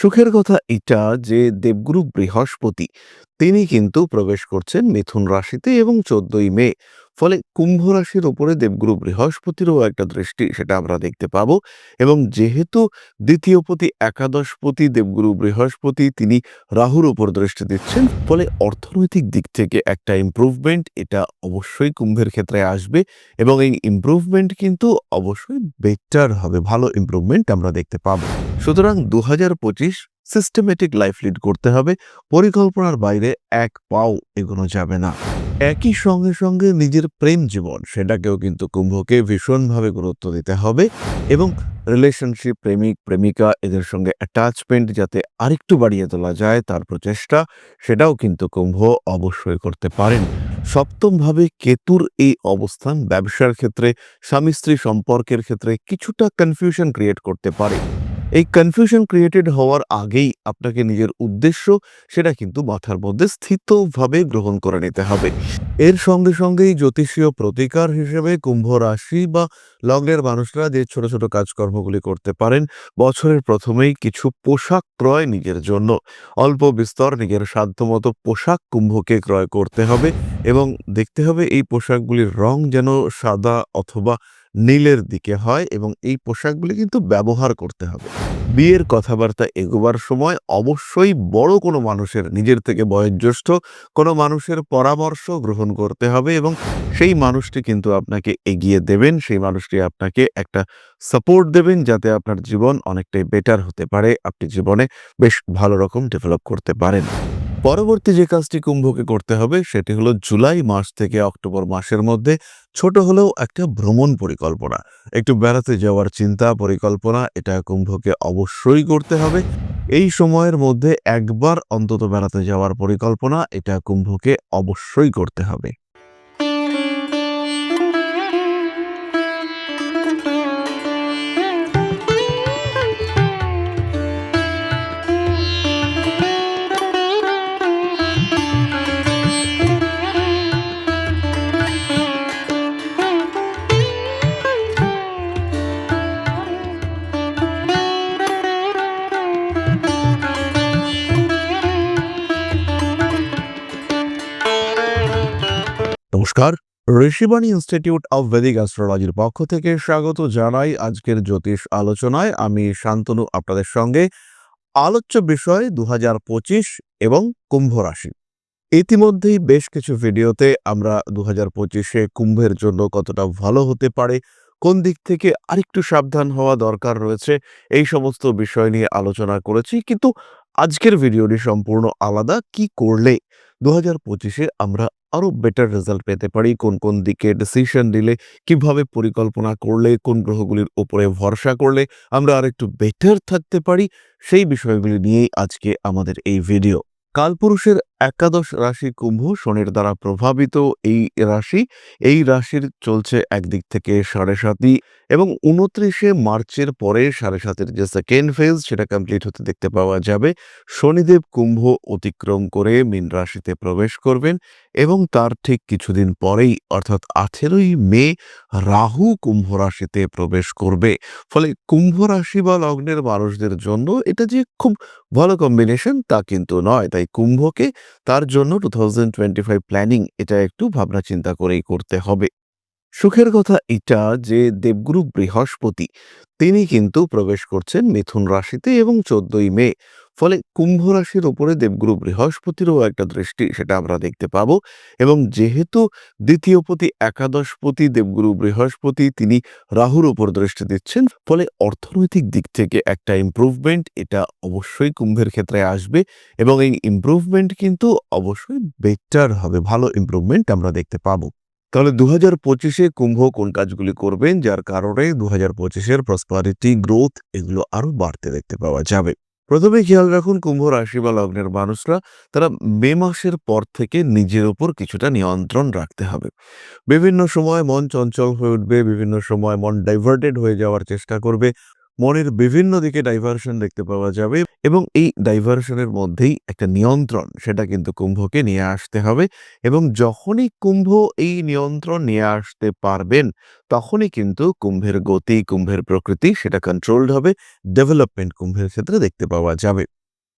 সুখের কথা এটা যে দেবগুরু বৃহস্পতি, তিনি কিন্তু প্রবেশ করছেন মিথুন রাশিতে এবং চোদ্দই মে। ফলে কুম্ভ রাশির ওপরে দেবগুরু বৃহস্পতিরও একটা দৃষ্টি, সেটা আমরা দেখতে পাবো। এবং যেহেতু দ্বিতীয়পতি একাদশপতি দেবগুরু বৃহস্পতি, তিনি রাহুর উপর দৃষ্টি দিচ্ছেন, ফলে অর্থনৈতিক দিক থেকে একটা ইমপ্রুভমেন্ট এটা অবশ্যই কুম্ভের ক্ষেত্রে আসবে। এবং এই ইমপ্রুভমেন্ট কিন্তু অবশ্যই বেটার হবে, ভালো ইমপ্রুভমেন্ট আমরা দেখতে পাবো। সুতরাং দু হাজার পঁচিশ সিস্টেমেটিক লাইফ লিড করতে হবে, পরিকল্পনার বাইরে এক পাও এগোনো যাবে না। একই সঙ্গে সঙ্গে নিজের প্রেম জীবন, সেটাকেও কিন্তু কুম্ভকে ভীষণভাবে গুরুত্ব দিতে হবে এবং রিলেশনশিপ প্রেমিক, প্রেমিকা, এদের সঙ্গে অ্যাটাচমেন্ট যাতে আরেকটু বাড়িয়ে তোলা যায়, তার প্রচেষ্টা, সেটাও কিন্তু কুম্ভ অবশ্যই করতে পারেন। সপ্তমভাবে কেতুর এই অবস্থান, ব্যবসার ক্ষেত্রে স্বামী স্ত্রী সম্পর্কের ক্ষেত্রে কিছুটা কনফিউশন ক্রিয়েট করতে পারে। এই কনফিউশন ক্রিয়েটেড হওয়ার আগেই আপনাকে নিজের উদ্দেশ্য সেটা কিন্তু মাথার মধ্যে স্থিতভাবে গ্রহণ করে নিতে হবে। এর সঙ্গে সঙ্গেই জ্যোতিষীয় প্রতিকার হিসেবে কুম্ভ রাশি বা লগ্নের মানুষরা যে ছোট ছোট কাজকর্মগুলি করতে পারেন, বছরের প্রথমেই কিছু পোশাক ক্রয় নিজের জন্য। অল্প বিস্তর নিজের সাধ্যমতো পোশাক কুম্ভকে ক্রয় করতে হবে এবং দেখতে হবে এই পোশাকগুলির রং যেন সাদা অথবা নীলের দিকে হয় এবং এই পোশাকগুলি কিন্তু ব্যবহার করতে হবে। বিয়ের কথাবার্তা এগোবার সময় অবশ্যই বড় কোনো মানুষের, নিজের থেকে বয়োজ্যেষ্ঠ কোনো মানুষের পরামর্শ গ্রহণ করতে হবে এবং সেই মানুষটি কিন্তু আপনাকে এগিয়ে দেবেন, সেই মানুষটি আপনাকে একটা সাপোর্ট দেবেন যাতে আপনার জীবন অনেকটাই বেটার হতে পারে, আপনি জীবনে বেশ ভালো রকম ডেভেলপ করতে পারেন। পরবর্তী যে কাজটি কুম্ভকে করতে হবে, সেটি হলো জুলাই মাস থেকে অক্টোবর মাসের মধ্যে ছোট হলেও একটা ভ্রমণ পরিকল্পনা। একটু বেড়াতে যাওয়ার চিন্তা, পরিকল্পনা, এটা কুম্ভকে অবশ্যই করতে হবে। এই সময়ের মধ্যে একবার অন্তত বেড়াতে যাওয়ার পরিকল্পনা, এটা কুম্ভকে অবশ্যই করতে হবে। ঋষিবাণী ইনস্টিটিউট অফ ভেদিক অ্যাস্ট্রোলজির পক্ষ থেকে স্বাগত জানাই আজকের জ্যোতিষ আলোচনায়। আমি শান্তনু, আপনাদের সঙ্গে। আলোচ্য বিষয় দু পঁচিশ এবং কুম্ভ রাশি। ইতিমধ্যেই বেশ কিছু ভিডিওতে আমরা দু হাজার পঁচিশে কুম্ভের জন্য কতটা ভালো হতে পারে, কোন দিক থেকে আরেকটু সাবধান হওয়া দরকার রয়েছে, এই সমস্ত বিষয় নিয়ে আলোচনা করেছি। কিন্তু আজকের ভিডিওটি সম্পূর্ণ আলাদা। কি করলে দু হাজার পঁচিশে আমরা আরও বেটার রেজাল্ট পেতে পারি, কোন কোন দিকে ডিসিশন নিলে, কীভাবে পরিকল্পনা করলে, কোন গ্রহগুলির ওপরে ভরসা করলে আমরা আরেকটু বেটার থাকতে পারি, সেই বিষয়গুলি নিয়েই আজকে আমাদের এই ভিডিও কালপুরুষের একাদশ রাশি কুম্ভ শনির দ্বারা প্রভাবিত এই রাশি। এই রাশির চলছে একদিক থেকে সাড়ে সাতই এবং উনত্রিশে মার্চের পরে সাড়ে সাতের যে সেকেন্ড ফেজ সেটা কমপ্লিট হতে দেখতে পাওয়া যাবে। শনিদেব কুম্ভ অতিক্রম করে মীন রাশিতে প্রবেশ করবেন এবং তার ঠিক কিছুদিন পরেই অর্থাৎ আঠেরোই মে রাহু কুম্ভ রাশিতে প্রবেশ করবে। ফলে কুম্ভ রাশি বা লগ্নের মানুষদের জন্য এটা যে খুব ভালো কম্বিনেশন তা কিন্তু নয়। তাই কুম্ভকে তার জন্য two thousand twenty five planning এটা একটু ভাবনা চিন্তা করেই করতে হবে। সুখের কথা এটা যে দেবগুরু বৃহস্পতি, তিনি কিন্তু প্রবেশ করছেন মিথুন রাশিতে এবং চোদ্দই মে। ফলে কুম্ভ রাশির ওপরে দেবগুরু বৃহস্পতিরও একটা দৃষ্টি, সেটা আমরা দেখতে পাবো। এবং যেহেতু দ্বিতীয়পতি একাদশপতি দেবগুরু বৃহস্পতি, তিনি রাহুর উপর দৃষ্টি দিচ্ছেন, ফলে অর্থনৈতিক দিক থেকে একটা ইমপ্রুভমেন্ট এটা অবশ্যই কুম্ভের ক্ষেত্রে আসবে। এবং এই ইমপ্রুভমেন্ট কিন্তু অবশ্যই বেটার হবে, ভালো ইমপ্রুভমেন্ট আমরা দেখতে পাবো। তাহলে দু হাজার পঁচিশে কুম্ভ কোন কাজগুলি করবেন, যার কারণে দু হাজার পঁচিশের প্রসপারিটি গ্রোথ এগুলো আরও বাড়তে দেখতে পাওয়া যাবে। প্রথমে খেয়াল রাখুন কুম্ভ রাশি বা লগ্নের মানুষরা তারা মে মাসের পর থেকে নিজের ওপর কিছুটা নিয়ন্ত্রণ রাখতে হবে। বিভিন্ন সময় মন চঞ্চল হয়ে উঠবে, বিভিন্ন সময় মন ডাইভার্টেড হয়ে যাওয়ার চেষ্টা করবে মনের বিভিন্ন দিকে ডাইভারশন দেখতে পাওয়া যাবে এবং এই ডাইভারশনের মধ্যেই একটা নিয়ন্ত্রণ, সেটা কিন্তু কুম্ভকে নিয়ে আসতে হবে এবং যখনই কুম্ভ এই নিয়ন্ত্রণ নিয়ে আসতে পারবেন, তখনই কিন্তু কুম্ভের গতি, কুম্ভের প্রকৃতি সেটা কন্ট্রোলড হবে ডেভেলপমেন্ট কুম্ভের ক্ষেত্রে দেখতে পাওয়া যাবে।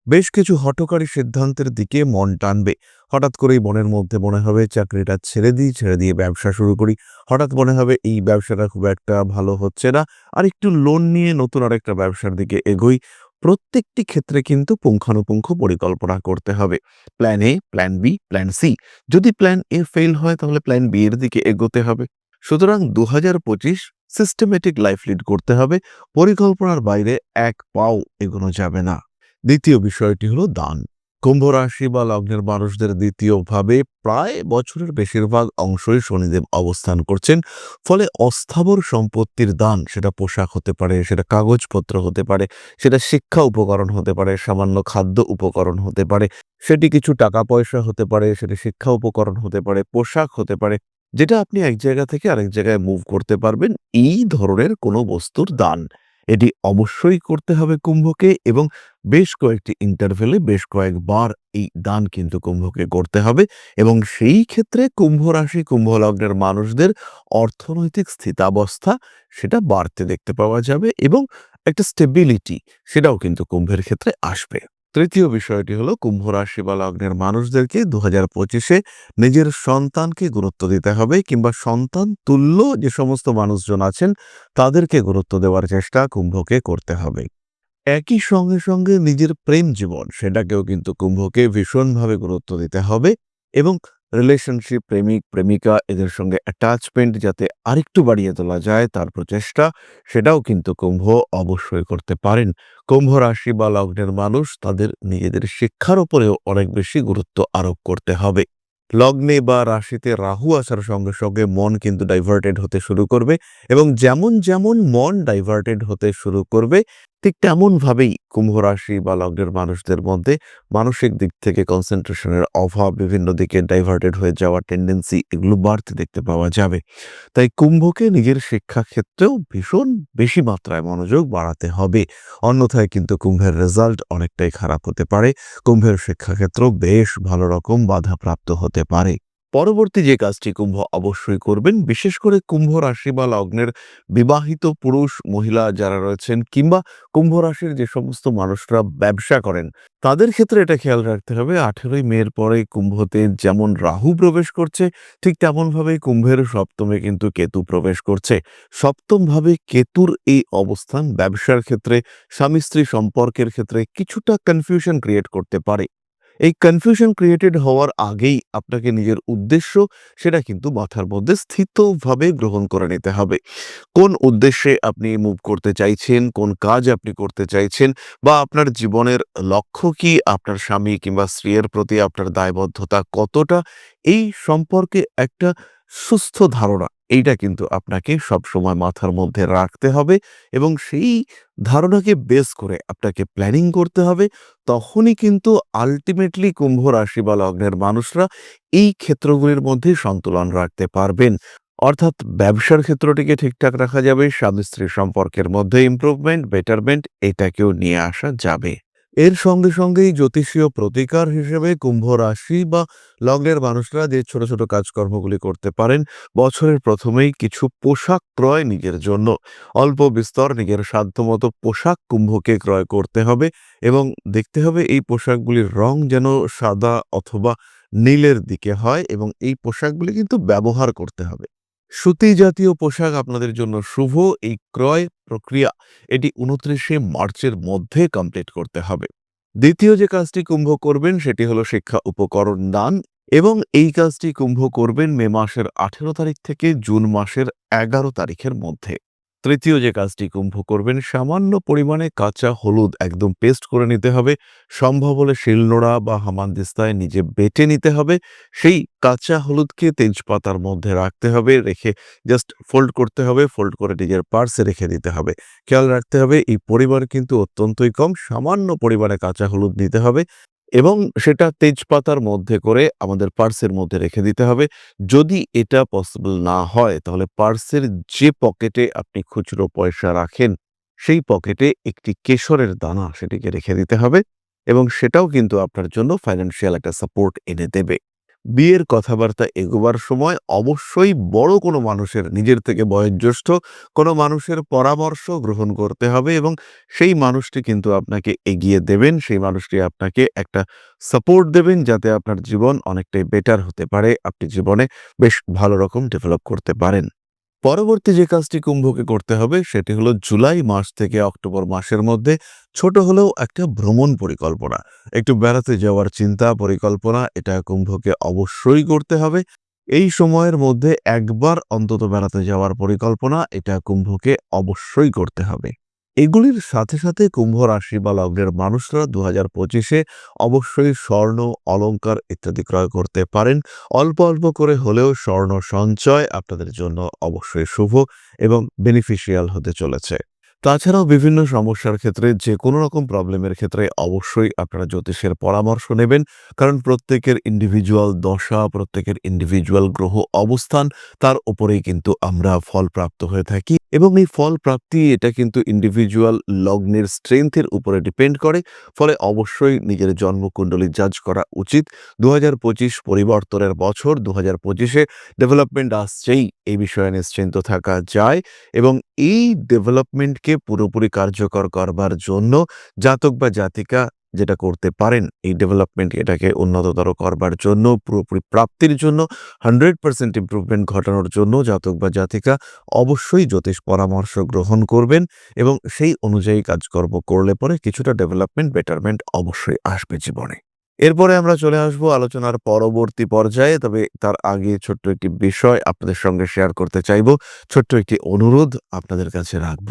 বেশ কিছু হঠকারী সিদ্ধান্তের দিকে মন টানবে। হঠাৎ করেই মনের মধ্যে মনে হবে, চাকরিটা ছেড়ে দিই, ছেড়ে দিয়ে ব্যবসা শুরু করি। হঠাৎ মনে হবে, এই ব্যবসাটা খুব একটা ভালো হচ্ছে না। আর একটু লোন নিয়ে নতুন আরেকটা ব্যবসার দিকে এগোই। প্রত্যেকটি ক্ষেত্রে কিন্তু পুঙ্খানুপুঙ্খ পরিকল্পনা করতে হবে। Plan A plan B plan C যদি প্ল্যান এ ফেল হয়, তাহলে প্ল্যান বি এর দিকে এগোতে হবে। সুতরাং দু হাজার পঁচিশ সিস্টেমেটিক লাইফ লিড করতে হবে। পরিকল্পনার বাইরে এক পাও এগোনো যাবে না। দ্বিতীয় বিষয়টি হলো দান। কুম্ভ রাশি বা লগ্নের মানুষদের দ্বিতীয়ভাবে প্রায় বছরের বেশিরভাগ অংশই শনিদেব অবস্থান করছেন, ফলে অস্থাবর সম্পত্তির দান, সেটা পোশাক হতে পারে, সেটা কাগজপত্র হতে পারে, সেটা শিক্ষা উপকরণ হতে পারে, সামান্য খাদ্য উপকরণ হতে পারে, সেটি কিছু টাকা পয়সা হতে পারে, সেটি শিক্ষা উপকরণ হতে পারে, পোশাক হতে পারে, যেটা আপনি এক জায়গা থেকে আরেক জায়গায় মুভ করতে পারবেন, এই ধরনের কোনো বস্তুর দান। এটি অবশ্যই করতে হবে কুম্ভকে এবং বেশ কয়েকটি ইন্টারভেলে বেশ কয়েকবার এই দান কিন্তু কুম্ভকে করতে হবে এবং সেই ক্ষেত্রে কুম্ভ রাশি, কুম্ভ লগ্নের মানুষদের অর্থনৈতিক স্থিতাবস্থা সেটা বাড়তে দেখতে পাওয়া যাবে এবং একটা স্টেবিলিটি সেটাও কিন্তু কুম্ভের ক্ষেত্রে আসবে। তৃতীয় বিষয়টি হলো কুম্ভ রাশি বা লগ্নের মানুষদেরকে দু হাজার পঁচিশে নিজের সন্তানকে গুরুত্ব দিতে হবে কিংবা সন্তান তুল্য যে সমস্ত মানুষজন আছেন, তাদেরকে গুরুত্ব দেওয়ার চেষ্টা কুম্ভকে করতে হবে। একই সঙ্গে সঙ্গে নিজের প্রেম জীবন, সেটাকেও কিন্তু কুম্ভকে ভীষণভাবে গুরুত্ব দিতে হবে এবং রিলেশনশিপ প্রেমিক, প্রেমিকা, এদের সঙ্গে অ্যাটাচমেন্ট যাতে আরেকটু বাড়িয়ে তোলা যায়, তার প্রচেষ্টা, সেটাও কিন্তু কুম্ভ অবশ্যই করতে পারেন। কুম্ভ রাশি বা লগ্নের মানুষ তাদের নিজেদের শিক্ষার উপরেও অনেক বেশি গুরুত্ব আরোপ করতে হবে। লগ্নে বা রাশিতে রাহু আসার সঙ্গে সঙ্গে মন কিন্তু ডাইভার্টেড হতে শুরু করবে এবং যেমন যেমন মন ডাইভার্টেড হতে শুরু করবে ঠিক তেমনভাবেই কুম্ভ রাশি বা লগ্নের মানুষদের মধ্যে মানসিক দিক থেকে কনসেন্ট্রেশনের অভাব বিভিন্ন দিকে ডাইভার্টেড হয়ে যাওয়ার টেন্ডেন্সি এগুলো বাড়তে দেখতে পাওয়া যাবে। তাই কুম্ভকে নিজের শিক্ষাক্ষেত্রেও ভীষণ বেশি মাত্রায় মনোযোগ বাড়াতে হবে। অন্যথায় কিন্তু কুম্ভের রেজাল্ট অনেকটাই খারাপ হতে পারে। কুম্ভের শিক্ষাক্ষেত্র বেশ ভালো রকম বাধাপ্রাপ্ত হতে পারে। পরবর্তী যে কাজটি কুম্ভ অবশ্যই করবেন, বিশেষ করে কুম্ভ রাশি বা লগ্নের বিবাহিত পুরুষ, মহিলা যারা রয়েছেন কিংবা কুম্ভ রাশির যে সমস্ত মানুষরা ব্যবসা করেন, তাদের ক্ষেত্রে এটা খেয়াল রাখতে হবে। আঠেরোই মের পরে কুম্ভতে যেমন রাহু প্রবেশ করছে, ঠিক তেমনভাবে কুম্ভের সপ্তমে কিন্তু কেতু প্রবেশ করছে। সপ্তমভাবে কেতুর এই অবস্থান ব্যবসার ক্ষেত্রে স্বামী স্ত্রী সম্পর্কের ক্ষেত্রে কিছুটা কনফিউশন ক্রিয়েট করতে পারে। এই কনফিউশন ক্রিয়েটেড হওয়ার আগেই আপনাকে নিজের উদ্দেশ্য সেটা কিন্তু মাথার মধ্যে স্থিতভাবে গ্রহণ করে নিতে হবে। কোন উদ্দেশ্যে আপনি মুভ করতে চাইছেন, কোন কাজ আপনি করতে চাইছেন বা আপনার জীবনের লক্ষ্য কি, আপনার স্বামী কিংবা স্ত্রীর প্রতি আপনার দায়বদ্ধতা কতটা, এই সম্পর্কে একটা সুস্থ ধারণা এইটা কিন্তু আপনাকে সবসময় মাথার মধ্যে রাখতে হবে এবং সেই ধারণাকে বেস করে আপনাকে প্ল্যানিং করতে হবে। তখনই কিন্তু আলটিমেটলি কুম্ভ রাশি বা লগ্নের মানুষরা এই ক্ষেত্রগুলির মধ্যে সন্তুলন রাখতে পারবেন। অর্থাৎ ব্যবসার ক্ষেত্রটিকে ঠিকঠাক রাখা যাবে স্বামী স্ত্রী সম্পর্কের মধ্যে ইমপ্রুভমেন্ট বেটারমেন্ট এটাকেও নিয়ে আসা যাবে। এর সঙ্গে সঙ্গেই জ্যোতিষীয় প্রতিকার হিসেবে কুম্ভ রাশি বা লগ্নের মানুষরা যে ছোট ছোট কাজকর্মগুলি করতে পারেন, বছরের প্রথমেই কিছু পোশাক ক্রয় নিজের জন্য। অল্প বিস্তর নিজের সাধ্যমতো পোশাক কুম্ভকে ক্রয় করতে হবে এবং দেখতে হবে এই পোশাকগুলির রং যেন সাদা অথবা নীলের দিকে হয় এবং এই পোশাকগুলি কিন্তু ব্যবহার করতে হবে। সুতি জাতীয় পোশাক আপনাদের জন্য শুভ। এই ক্রয় প্রক্রিয়া এটি উনত্রিশে মার্চের মধ্যে কমপ্লিট করতে হবে। দ্বিতীয় যে কাজটি কুম্ভ করবেন সেটি হলো শিক্ষা উপকরণ দান এবং এই কাজটি কুম্ভ করবেন মে মাসের আঠেরো তারিখ থেকে জুন মাসের এগারো তারিখের মধ্যে। তৃতীয় যে কাজটি কুম্ভ করবেন, সামান্য পরিমাণে কাঁচা হলুদ একদম পেস্ট করে নিতে হবে। সম্ভব হলে শিলনোড়া বা হামানদিস্তায় নিজে বেটে নিতে হবে। সেই কাঁচা হলুদকে তেজপাতার মধ্যে রাখতে হবে, রেখে জাস্ট ফোল্ড করতে হবে ফোল্ড করে নিজের পার্সে রেখে দিতে হবে। খেয়াল রাখতে হবে, এই পরিমাণ কিন্তু অত্যন্তই কম, সামান্য পরিমাণে কাঁচা হলুদ নিতে হবে। এবং সেটা তেজপাতার মধ্যে করে আমাদের পার্সের মধ্যে রেখে দিতে হবে। যদি এটা পসিবল না হয়, তাহলে পার্সের যে পকেটে আপনি খুচরো পয়সা রাখেন, সেই পকেটে একটি কেশরের দানা সেটিকে রেখে দিতে হবে এবং সেটাও কিন্তু আপনার জন্য ফাইন্যান্সিয়াল একটা সাপোর্ট এনে দেবে। বিয়ের কথাবার্তা এগোবার সময় অবশ্যই বড় কোনো মানুষের, নিজের থেকে বয়োজ্যেষ্ঠ কোনো মানুষের পরামর্শ গ্রহণ করতে হবে এবং সেই মানুষটি কিন্তু আপনাকে এগিয়ে দেবেন, সেই মানুষটি আপনাকে একটা সাপোর্ট দেবেন যাতে আপনার জীবন অনেকটাই বেটার হতে পারে, আপনি জীবনে বেশ ভালো রকম ডেভেলপ করতে পারেন। পরবর্তী যে কাজটি কুম্ভকে করতে হবে, সেটি হলো জুলাই মাস থেকে অক্টোবর মাসের মধ্যে ছোট হলেও একটা ভ্রমণ পরিকল্পনা। একটু বেড়াতে যাওয়ার চিন্তা, পরিকল্পনা, এটা কুম্ভকে অবশ্যই করতে হবে। এই সময়ের মধ্যে একবার অন্তত বেড়াতে যাওয়ার পরিকল্পনা, এটা কুম্ভকে অবশ্যই করতে হবে। এগুলির সাথে সাথে কুম্ভ রাশি বা লগ্নের মানুষরা দু হাজার পঁচিশে অবশ্যই স্বর্ণ, অলঙ্কার ইত্যাদি ক্রয় করতে পারেন। অল্প অল্প করে হলেও স্বর্ণ সঞ্চয় আপনাদের জন্য অবশ্যই শুভ এবং বেনিফিশিয়াল হতে চলেছে। তাছাড়াও বিভিন্ন সমস্যার ক্ষেত্রে যে কোনো রকম প্রবলেমের ক্ষেত্রে অবশ্যই আপনারা জ্যোতিষের পরামর্শ নেবেন। কারণ প্রত্যেকের ইন্ডিভিজুয়াল দশা, প্রত্যেকের ইন্ডিভিজুয়াল গ্রহ অবস্থান, তার উপরেই কিন্তু আমরা ফল প্রাপ্ত হয়ে থাকি। এবং এই ফল প্রাপ্তি, এটা কিন্তু ইন্ডিভিজুয়াল লগ্নের স্ট্রেংথের উপরে ডিপেন্ড করে। ফলে অবশ্যই নিজের জন্মকুণ্ডলী জাজ করা উচিত। দু হাজার পঁচিশ পরিবর্তনের বছর দু হাজার পঁচিশে ডেভেলপমেন্ট আসছেই, এই বিষয়ে নিশ্চিন্ত থাকা যায় এবং এই ডেভেলপমেন্টকে পুরোপুরি কার্যকর করবার জন্য জাতক বা জাতিকা যেটা করতে পারেন। এই ডেভেলপমেন্ট এটাকে উন্নততর করবার জন্য, পুরোপুরি প্রাপ্তির জন্য হান্ড্রেড পার্সেন্ট ইম্প্রুভমেন্ট ঘটানোর জন্য জাতক বা জাতিকা অবশ্যই জ্যোতিষ পরামর্শ গ্রহণ করবেন এবং সেই অনুযায়ী কাজকর্ম করলে পরে কিছুটা ডেভেলপমেন্ট বেটারমেন্ট অবশ্যই আসবে জীবনে। এরপরে আমরা চলে আসব আলোচনার পরবর্তী পর্যায়ে, তবে তার আগে ছোট্ট একটি বিষয় আপনাদের সঙ্গে শেয়ার করতে চাইব। ছোট্ট একটি অনুরোধ আপনাদের কাছে রাখব।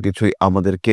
কিছুই আমাদেরকে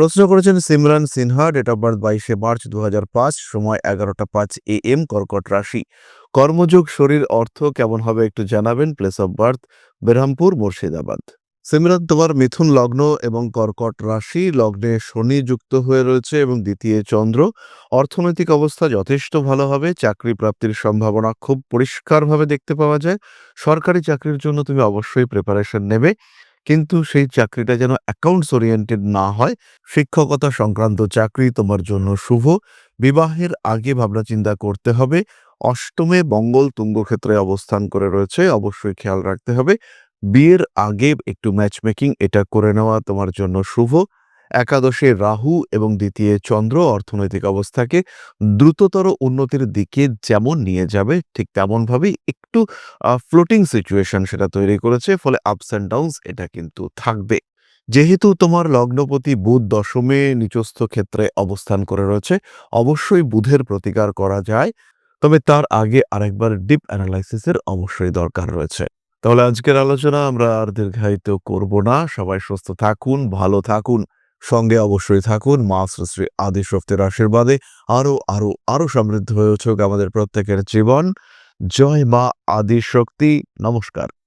প্রশ্ন করেছেন Simran Sinha date of birth বাইশে মার্চ দু হাজার পাঁচ, সময় এগারোটা পাঁচ এ এম কর্কট রাশি। কর্মযোগ, শরীর, অর্থ কেমন হবে একটু জানাবেন। Place of birth Berhampur, Murshidabad. Simran, তোমার মিথুন লগ্ন এবং কর্কট রাশি, লগ্নে শনি যুক্ত হয়ে রয়েছে এবং দ্বিতীয় চন্দ্র। অর্থনৈতিক অবস্থা যথেষ্ট ভালো হবে, চাকরি প্রাপ্তির সম্ভাবনা খুব পরিষ্কারভাবে দেখতে পাওয়া যায়। সরকারি চাকরির জন্য তুমি অবশ্যই প্রিপারেশন নেবে। কিন্তু সেই চাকরিটা যেন অ্যাকাউন্টস ওরিয়েন্টেড না হয়, শিক্ষকতা সংক্রান্ত চাকরি তোমার জন্য শুভ। বিবাহের আগে ভাবনা চিন্তা করতে হবে। অষ্টমে মঙ্গল তুঙ্গক্ষেত্রে অবস্থান করে রয়েছে, অবশ্যই খেয়াল রাখতে হবে। বিয়ের আগে একটু ম্যাচমেকিং এটা করে নেওয়া তোমার জন্য শুভ। একাদশে রাহু এবং দ্বিতীয় চন্দ্র অর্থনৈতিক অবস্থাকে দ্রুততর উন্নতির দিকে যেমন নিয়ে যাবে, ঠিক তেমনভাবেই একটু ফ্লোটিং সিচুয়েশন সেটা তৈরি করেছে, ফলে আপস অ্যান্ড ডাউনস এটা কিন্তু থাকবে। যেহেতু তোমার লগ্নপতি বুধ দশমে নিচস্থ ক্ষেত্রে অবস্থান করে রয়েছে, অবশ্যই বুধের প্রতিকার করা যায়, তবে তার আগে আরেকবার ডিপ অ্যানালাইসিসের অবশ্যই দরকার রয়েছে। তাহলে আজকের আলোচনা আমরা আর দীর্ঘায়িত করব না, সবাই সুস্থ থাকুন, ভালো থাকুন। সঙ্গে অবশ্যই থাকুন। মা শ্রী আদি শক্তির আশীর্বাদে আরও আরও আরও সমৃদ্ধ হয়ে উঠুক আমাদের প্রত্যেকের জীবন। জয় মা আদি শক্তি। নমস্কার।